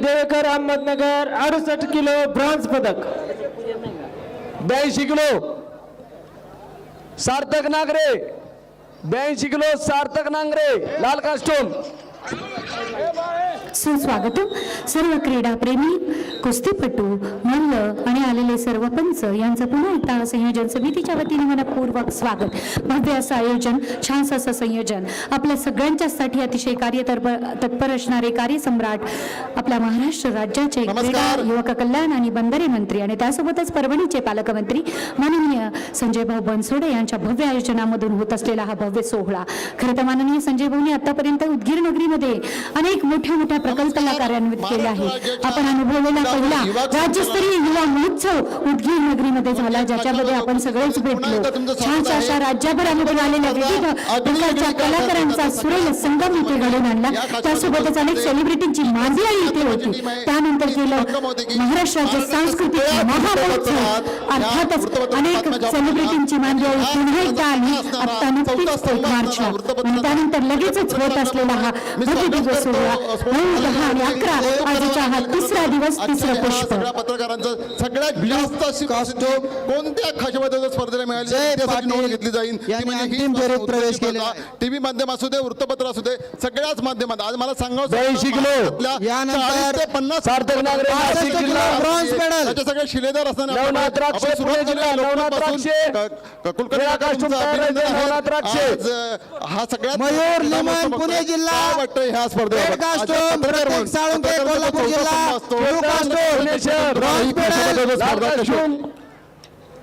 देवेकर अहमदनगर अडुसष्ट kilo bronze पदक. ब्याऐंशी किलो सार्थक नागरे. ब्याऐंशी किलो सार्थक नांगरे. लाल कास्टोन. सुस्वागतम. सर्व क्रीडाप्रेमी कुस्तीपटू मल्ल आणि आलेले सर्व पंच यांचं पुन्हा एकदा संयोजन समितीच्या वतीने मनपूर्वक स्वागत. भव्य असं आयोजन छानसं असं संयोजन. आपल्या सगळ्यांच्यासाठी अतिशय कार्य तत्पर असणारे कार्यसम्राट आपल्या महाराष्ट्र राज्याचे युवक कल्याण आणि बंदरे मंत्री आणि त्यासोबतच परभणीचे पालकमंत्री माननीय संजय भाऊ बनसोडे यांच्या भव्य आयोजनामधून होत असलेला हा भव्य सोहळा. खरं तर माननीय संजय भाऊनी आतापर्यंत उदगीर नगरीमध्ये अनेक मोठ्या मोठ्या प्रकल्पाला कार्यान्वित केले आहे आपण अनुभवलेला पहिला राज्यस्तरीय युवा महोत्सव उदगीर नगरीमध्ये झाला ज्याच्यामध्ये आपण सगळेच भेटलो. छानशा अशा राज्यभर अनुभव आलेल्या विविध प्रकारच्या कलाकारांचा सुरेल संगम इथे घडून आणला. त्यासोबतच अनेक सेलिब्रिटींची मांदियाळी इथे होती. त्यानंतर केलं महाराष्ट्राचे सांस्कृतिक महामहोत्सव अर्थातच अनेक सेलिब्रिटींची मांदियाळी पुन्हा एकदा आली आता नुकतीच एक मार्चला आणि त्यानंतर लगेचच होत असलेला हा भव्य दिवस सोहळा. नऊ दहा आणि अकरा. आजचा हा तिसरा दिवस तिसरं पुष्प. पत्रकारांचं सगळ्यात जास्त अशी कास्टोम कोणत्या खाशेमध्ये स्पर्धेला मिळाली? त्यासाठी नोंद घेतली जाईल. म्हणजे. टीव्ही माध्यम असू दे वृत्तपत्र असू दे सगळ्याच माध्यमात. आज मला सांगावं 82 किलो. यानंतर ते पन्नास मेडल. त्याचे सगळे शिलेदार असताना पुणे जिल्हा, कुलकर्णी अभिनंदन आहे. आज, हा सगळ्यात मयूर लिमण, पुणे. जिल्हा. काय वाटतंय ह्या स्पर्धेवर रेड कास्टूम, प्रत्येक साळुंके, कोल्हापूर जिल्हा. ब्लू कास्टूम, पुणे शहर. Bronze medal. लाल costume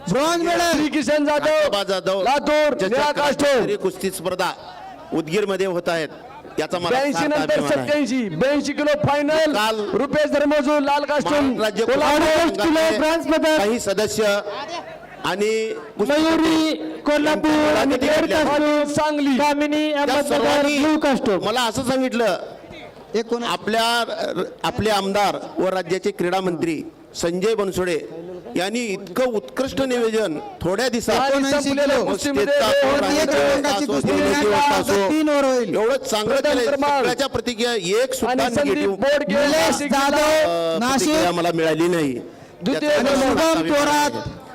bronze medal Shri Kishan Jadhav Jadhav Latur ज्याच्या निळा कास्टूम काष्टोरी कुस्ती स्पर्धा उदगीरमध्ये होत आहेत याचा मला ब्याऐंशी नंतर अभिमान आहे. सत्याऐंशी ब्याऐंशी किलो फायनल काल रुपेश धर्मजू लाल कास्टूम राज्य कोल्हापूर कुस्ती किलो संघाचे ब्रॉन्झ पदक काही सदस्य आणि कुस्ती- मयुरी कोल्हापूर आणि यांच्या रेड कास्टूम सांगली. कामिनी त्या अहमदनगर सर्वांनी ब्लू कास्टूम. मला असं सांगितलं एकूण आपल्या आपले आमदार व राज्याचे क्रीडा मंत्री संजय बनसोडे यांनी इतकं उत्कृष्ट नियोजन थोड्या दिवसात एवढं चांगलं. सगळ्याच्या प्रतिक्रिया एक सुद्धा निगेटिव्ह मला मिळाली नाही.